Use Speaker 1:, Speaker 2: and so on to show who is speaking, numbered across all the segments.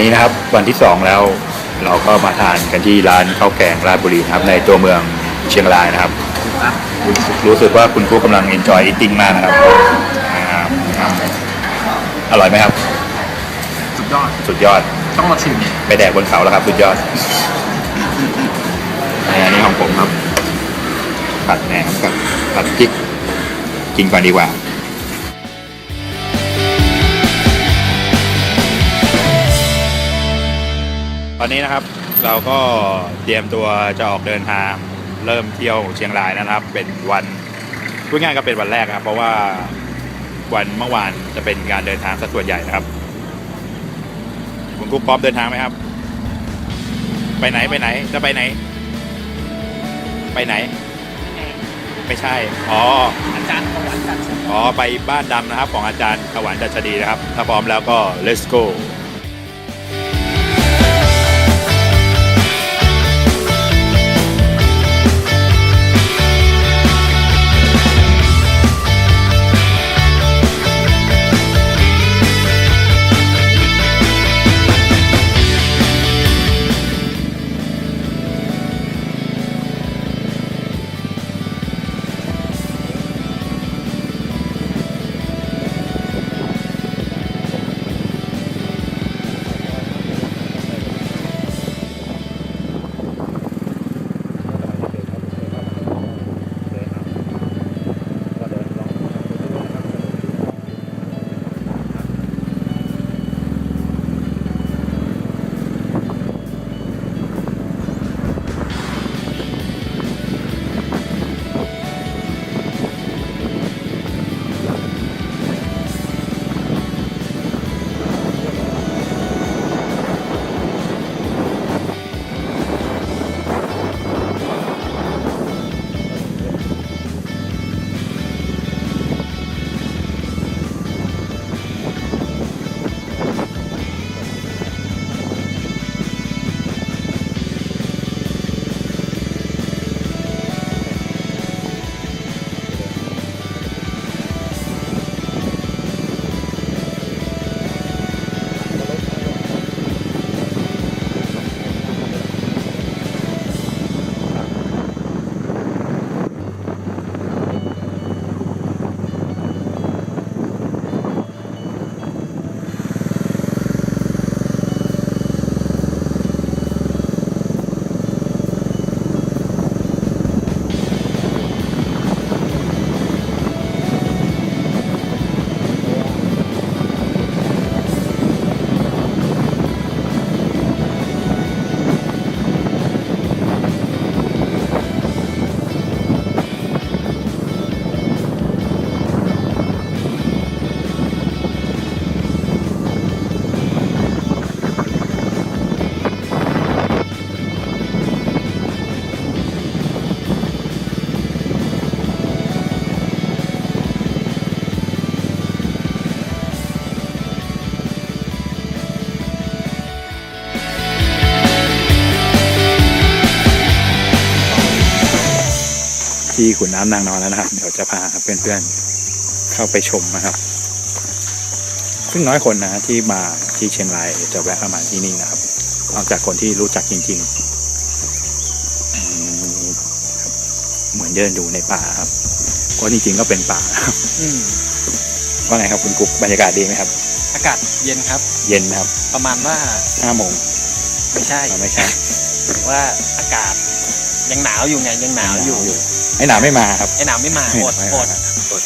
Speaker 1: นี้นะครับวันที่สองแล้วเราก็มาทานกันที่ร้านข้าวแกงราชบุรีนะครับ ในตัวเมืองเชียงรายนะครับ
Speaker 2: ครับ
Speaker 1: รู้สึกว่าคุณครูกำลัง enjoy eating มากนะครับอ่าครับอร่อยไหมครับ
Speaker 2: สุดยอด
Speaker 1: สุดยอด
Speaker 2: ต้องมาชิม
Speaker 1: ไปแดกบนเขาแล้วครับ สุดยอดอันนี้ของผมครับผัดแหนมกับผัดพริกกินก่อนดีกว่า ตอนนี้นะครับเราก็เตรียมตัวจะออกเดินทางเริ่มเที่ยวเชียงรายนะครับ เป็นวันพูดง่ายๆก็เป็นวันแรกนะครับ เพราะว่าวันเมื่อวานจะเป็นการเดินทางสัส่วนใหญ่นะครับคุณกุ๊กป๊อปเดินทางไหมครับ ไปไหนไปไหนจะไปไหน ไปไหน ไม่ใช่อ๋อ
Speaker 2: อาจารย์ประวัติการศึกษา
Speaker 1: อ๋อไปบ้านดำนะครับ ของอาจารย์ถวันดัชดีนะครับ ถ้าพร้อมแล้วก็ let's go ที่ขุนน้ำนางนอนแล้วนะครับ เดี๋ยวจะพาเพื่อนๆเข้าไปชมนะครับ ซึ่งน้อยคนนะที่มาที่เชียงรายจะแวะมาที่นี่นะครับนอกจากคนที่รู้จักจริงๆอืมครับเหมือนเดินดูในป่าครับก็จริงๆก็เป็นป่านะครับ
Speaker 2: อืม
Speaker 1: ว่าไงครับคุณกุ๊กบรรยากาศดีไหมครับ
Speaker 2: อากาศเย็นครับ
Speaker 1: เย็นนะครับ
Speaker 2: ประมาณว่า
Speaker 1: ห้าโมง
Speaker 2: ไม่ใช่
Speaker 1: เราไม่ใช่
Speaker 2: ถึงว่าอากาศยังหนาวอยู่ไงยังหนาวอยู่
Speaker 1: ไอ้หนาวไม่มาครับ
Speaker 2: ไอ้หนาวไม่มาอด
Speaker 1: ไม่
Speaker 2: อ
Speaker 1: มา
Speaker 2: ด
Speaker 1: อด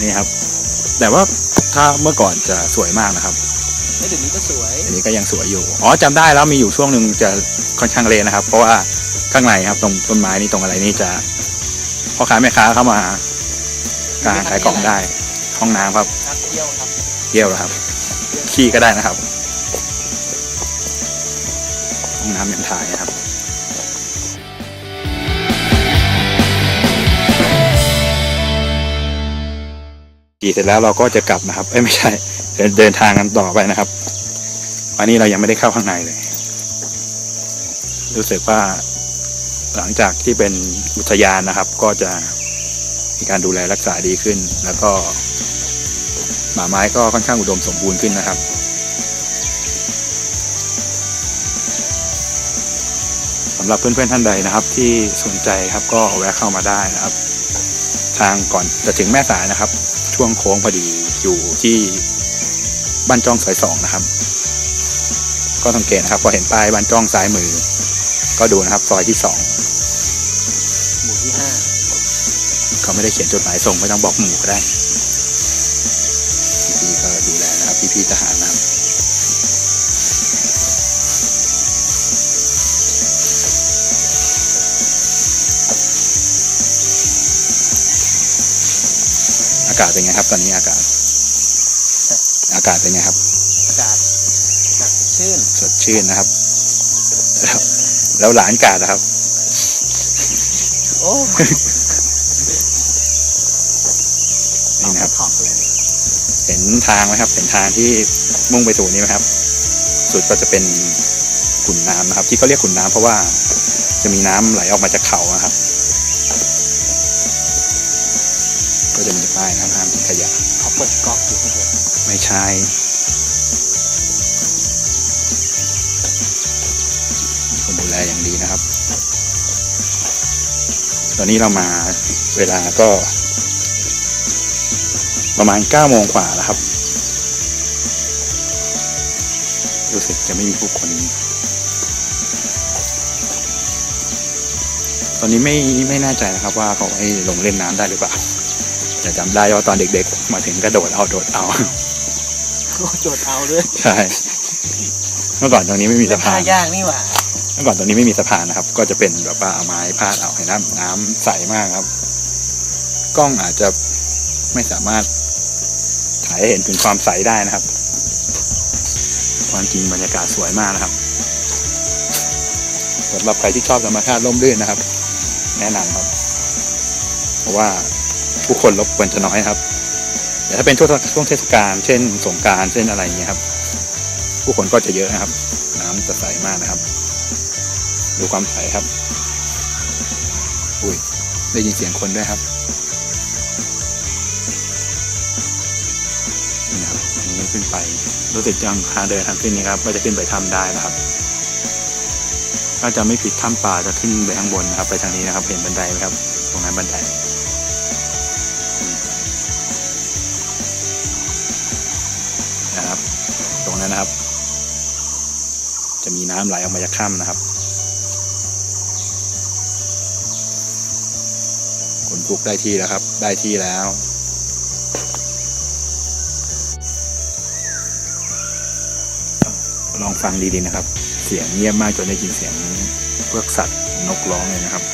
Speaker 1: นี่ครับ แต่ว่าถ้าเมื่อก่อนจะสวยมากนะครับ
Speaker 2: แล้วเดี๋ยวนี้ก็สวย
Speaker 1: อันนี้ก็ยังสวยอยู่อ๋อจำได้แล้วมีอยู่ช่วงหนึ่งจะค่อนข้างเละนะครับ เพราะว่าข้างในครับ ตรงต้นไม้นี่ตรงอะไรนี่จะพ่อค้าแม่ค้าเข้ามากางขายของได้ ห้องน้ำครับ
Speaker 2: นักเที่ยวครับ
Speaker 1: เยี่ยวแล้วครับ ขี้ก็ได้นะครับห้องน้ำยังถ่ายนะครับีเสร็จแล้วเราก็จะกลับนะครับไม่ใช่เดินทางกันต่อไปนะครับ อันนี้เรายังไม่ได้เข้าข้างในเลย รู้สึกว่าหลังจากที่เป็นอุทยานนะครับ ก็จะมีการดูแลรักษาดีขึ้น แล้วก็หมาไม้ก็ค่อนข้างอุดมสมบูรณ์ขึ้นนะครับสำหรับเพื่อนๆท่านใดนะครับ ที่สนใจครับก็แวะเข้ามาได้นะครับ ทางก่อนจะถึงแม่สายนะครับ ช่วงโค้งพอดีอยู่ที่บ้านจ้องซอยสองนะครับ ก็สังเกตนะครับพอเห็นป้ายบ้านจ้องซ้ายมือ ก็ดูนะครับซอยที่สอง
Speaker 2: หมู่ที่ห้า
Speaker 1: เขาไม่ได้เขียนจดหมายส่งไม่ต้องบอกหมู่ก็ได้พี่ๆก็ดูแลนะครับพี่ๆทหารากาศเป็นไงครับ ตอนนี้อากาศ อากาศเป็นไงครับ
Speaker 2: อากาศอากาศสดชื่น
Speaker 1: สดชื่นนะครับแล้วแล้วหลานกาดนะครับ
Speaker 2: โอ้
Speaker 1: นี่นะครับ
Speaker 2: ขอบเลย
Speaker 1: เห็นทางไหมครับ เห็นทางที่มุ่งไปสู่นี้ไหมครับ สุดก็จะเป็นขุนน้ำนะครับ ที่เขาเรียกขุนน้ำเพราะว่าจะมีน้ำไหลออกมาจากเขานะครับ ไม่ใช่มีคนดูแลอย่างดีนะครับ ตอนนี้เรามาเวลาก็ ประมาณเก้าโมงกว่าแล้วครับ รู้สึกจะไม่มีผู้คน ตอนนี้ไม่ไม่แน่ใจนะครับว่าเขาให้ลงเล่นน้ำได้หรือเปล่า แต่จำได้ว่าตอนเด็กๆ มาถึงกระโดดเอาโดดเอา
Speaker 2: โอ้โจทย์เอาด้วย
Speaker 1: ใช่ เมื่อก่อนตรงนี้ไม่มีสะพา
Speaker 2: ท่านยากนี่หว่า
Speaker 1: เมื่อก่อนตรงนี้ไม่มีสะพานนะครับ ก็จะเป็นแบบว่าเอาไม้พาดเอาเห็นน้ำน้ำใสมากครับ กล้องอาจจะไม่สามารถถ่ายให้เห็นถึงความใสได้นะครับ ความจริงบรรยากาศสวยมากนะครับสำหรับใครที่ชอบธรรมชาติร่มรื่นนะครับ แนะนำครับ เพราะว่า ผู้คนรบกวนจะน้อยครับแต่ถ้าเป็นช่วงช่วงเทศกาลเช่นสงการเช่นอะไรอย่างเงี้ยครับ ผู้คนก็จะเยอะนะครับ น้ำจะใสมากนะครับ ดูความใสครับ อุ้ยได้ยินเสียงคนด้วยครับนี่ครับนี้ขึ้นไปรู้สึกจังทางเดินทางขึ้นนี้ครับก็จะขึ้นไปถ้ำได้นะครับถ้าจะไม่ผิดถ้ำป่าจะขึ้นไปข้างบนนะครับ ไปทางนี้นะครับ เห็นบันไดไหมครับ ตรงนั้นบันได นะครับ จะมีน้ำไหลออกมาจากถ้ำนะครับ คนปลุกได้ที่แล้วครับ ได้ที่แล้วลองฟังดีๆนะครับ เสียงเงียบมากจนได้ยินเสียงพวกสัตว์นกร้องเลยนะครับ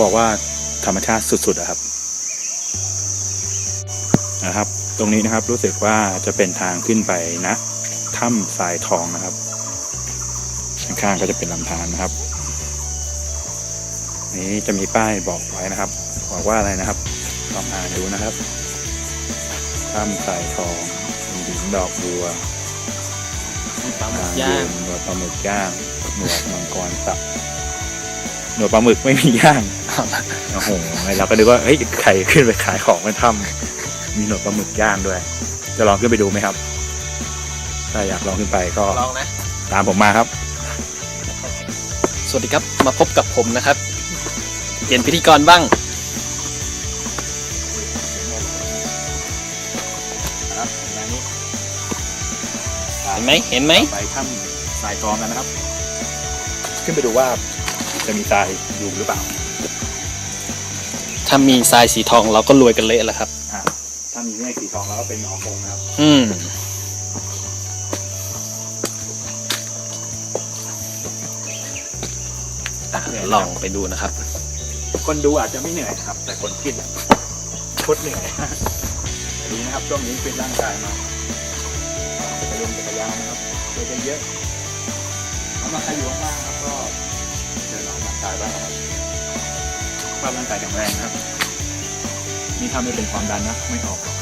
Speaker 1: บอกว่าธรรมชาติสุดๆอะครับนะครับ ตรงนี้นะครับรู้สึกว่าจะเป็นทางขึ้นไปนะถ้ำทรายทองนะครับ ข้างๆก็จะเป็นลำธารนะครับ นี้จะมีป้ายบอกไว้นะครับบอกว่าอะไรนะครับลองอ่านดูนะครับถ้ำทรายทองมีหินดอกบัว
Speaker 2: มีปลาหมึ
Speaker 1: อ่าก
Speaker 2: ย่าง
Speaker 1: หนวดปลาหมึกย่างหนวดมังกรสับหนวดปลาหมึกไม่มีย่าง โอ้โหเราก็นึกว่าเฮ้ยใครขึ้นไปขายของในถ้ำมีหนวดปลาหมึกย่างด้วย จะลองขึ้นไปดูไหมครับ ถ้าอยากลองขึ้นไปก็
Speaker 2: ลองนะ
Speaker 1: ตามผมมาครับ
Speaker 2: สวัสดีครับมาพบกับผมนะครับ เปลี่ยนพิธีกรบ้าง
Speaker 1: ครับอย่างนี้
Speaker 2: เห็นไหมเห็นไหม
Speaker 1: ไปถ้ำทรายทองกันนะครับ ขึ้นไปดูว่า จะมีทรายอยู่หรือเปล่า
Speaker 2: ถ้ามีทรายสีทองเราก็รวยกันเละแล้วครับ
Speaker 1: อ่าถ้ามีเมฆสีทองแล้วก็เป็นหนอคงนะครับ
Speaker 2: อืม อะลองไปดูนะครับ
Speaker 1: คนดูอาจจะไม่เหนื่อยนะครับ แต่คนขึ้นอะคตรเหนื่อย ดีนะครับช่วงนี้ฟิตร่างกายมาจักรยานจักรยานนะครับเจอกันเยอะเอามาใครอยู่ว่าง กกำลังกายบ้างนะครับสภาพร่างกายแข็งแรงนะครับ นี่ถ้าไม่เป็นความดันนะ ไม่ออกหรอก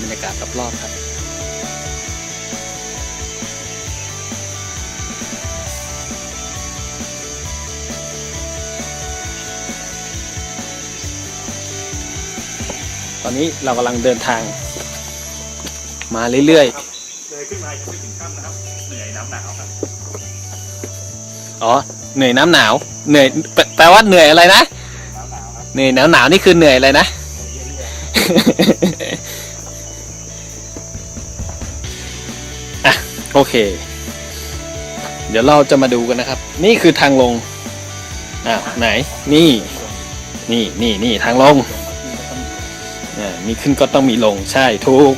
Speaker 2: บรรยากาศรอบๆครับ ตอนนี้เรากำลังเดินทาง มาเรื่อย
Speaker 1: ครับเลยขึ้นมายังไม่ถึงค่ำนะครับ เหนื่อยน้ำหนาวครับ
Speaker 2: ๆ อ๋อ เหนื่อยน้ำหนาว เหนื่อยแปลแปลว่าเหนื่อยอะไรนะ
Speaker 1: น้ำหนาวครับ
Speaker 2: เหนื่อยหนาวหนาวๆนี่คือเหนื่อยอะไรนะ
Speaker 1: เหนื่อยเรื่อย
Speaker 2: อะโอเค เดี๋ยวเราจะมาดูกันนะครับ นี่คือทางลง อ้าว ไหน นี่ นี่นี่นี่ทางลงอ่า มีขึ้นก็ต้องมีลงใช่ถูก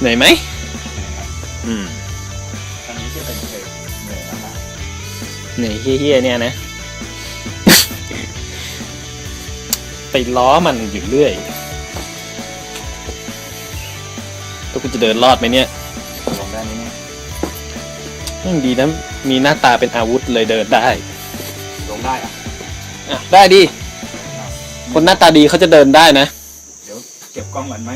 Speaker 2: เหนื่อยไหมอืม
Speaker 1: ๆอันนี้ที่เป็นเหนื่อยเหนื่อยน้ำหนาว
Speaker 2: เหนื่อยเฮี้ยๆเนี่ยนะ ไปล้อมันอยู่เรื่อยแล้วกูจะเดินรอดไหมเนี่ย
Speaker 1: ลงได้ไหมเนี่ย
Speaker 2: ยังดีนะ มีหน้าตาเป็นอาวุธเลยเดินได้
Speaker 1: ลงได้อะ
Speaker 2: อะได้ดิ คนหน้าตาดีเขาจะเดินได้นะ
Speaker 1: เดี๋ยวเก็บกล้องก่อนไหม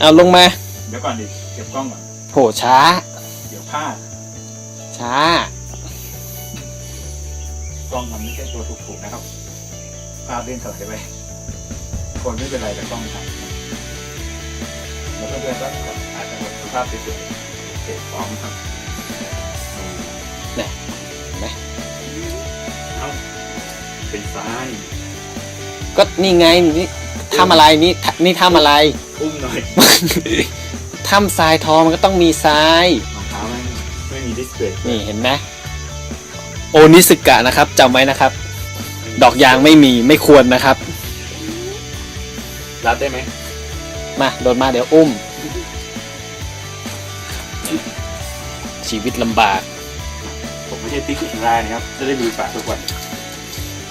Speaker 2: เอาลงมา
Speaker 1: เดี๋ยวก่อนดิ เก็บกล้องก่อน
Speaker 2: โหช้า
Speaker 1: เดี๋ยวพลาด
Speaker 2: ช้า
Speaker 1: กล้องมันไม่ใช่ตัวถูกๆนะครับพลาดเล่นถลายไป คนไม่เป็นไรแต่กล้องถ่ายนะแล้วเพื่อนๆก็อาจจะแบบภาพสวยๆเก็บกล้องครับ เป็นซ้าย
Speaker 2: ก็นี่ไงนี่ทำอะไรนี่ทนี่ทำอะไร
Speaker 1: อุ้มหน่อย
Speaker 2: ทำทรายทองมันก็ต้องมีทราย
Speaker 1: รองเท้าไม่ไม่มีดิสเพลย์
Speaker 2: นี่เห็นไหมโอนิสกะนะครับจำไว้นะครับ ดอกยางไม่มีไม่ควรนะครับ
Speaker 1: รับได้ไหม
Speaker 2: มาโดนมาเดี๋ยวอุ้ม ชีวิตลำบาก
Speaker 1: ผมไม่ใช่ติ๊กอีกรายนะครับ จะได้มีฝากทุกวัน
Speaker 2: ส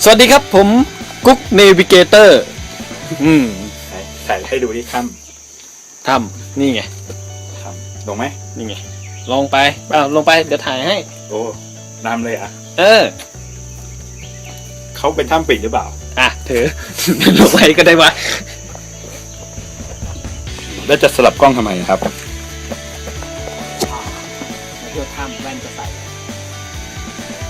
Speaker 2: วัสดีครับผมกุ๊กเนวิเกเตอร์อืม
Speaker 1: ถ่ายถ่ายให้ดูที่ค่
Speaker 2: ทำนี่ไงำ
Speaker 1: ค่ำลงไหม
Speaker 2: นี่ไง ลงไปเอาลงไปเดี๋ยวถ่ายให้
Speaker 1: โอ้น้ำเลยอะ
Speaker 2: เออ
Speaker 1: เขาเป็นถ้ำปิดหรือเปล่า
Speaker 2: อะถือลงไปก็ได้วะ
Speaker 1: แล้วจะสลับกล้องทำไมครับ
Speaker 2: เที่ยวถ้ำแว่นจะใส่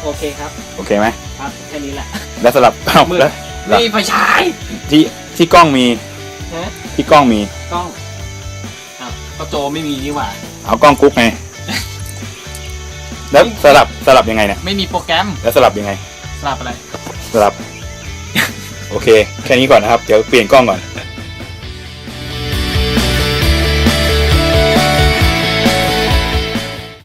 Speaker 2: โอเคครับ
Speaker 1: โอเคไหม
Speaker 2: ครับแค่นี้แหละ
Speaker 1: แล้วสลับเอ้า
Speaker 2: มืด
Speaker 1: แล้วแล้ว
Speaker 2: นี่ไฟฉาย
Speaker 1: ที่ที่กล้องมี
Speaker 2: ฮะ
Speaker 1: ที่กล้องมี
Speaker 2: กล้องอ้าวก็โจไม่มีนี่หว่า
Speaker 1: เอากล้องกุ๊กไง แล้วสลับสลับยังไงเนี่ย
Speaker 2: ไม่มีโปรแกรม
Speaker 1: แล้วสลับยังไง
Speaker 2: สลับอะไร
Speaker 1: สลับ โอเค แค่นี้ก่อนนะครับ เดี๋ยวเปลี่ยนกล้องก่อน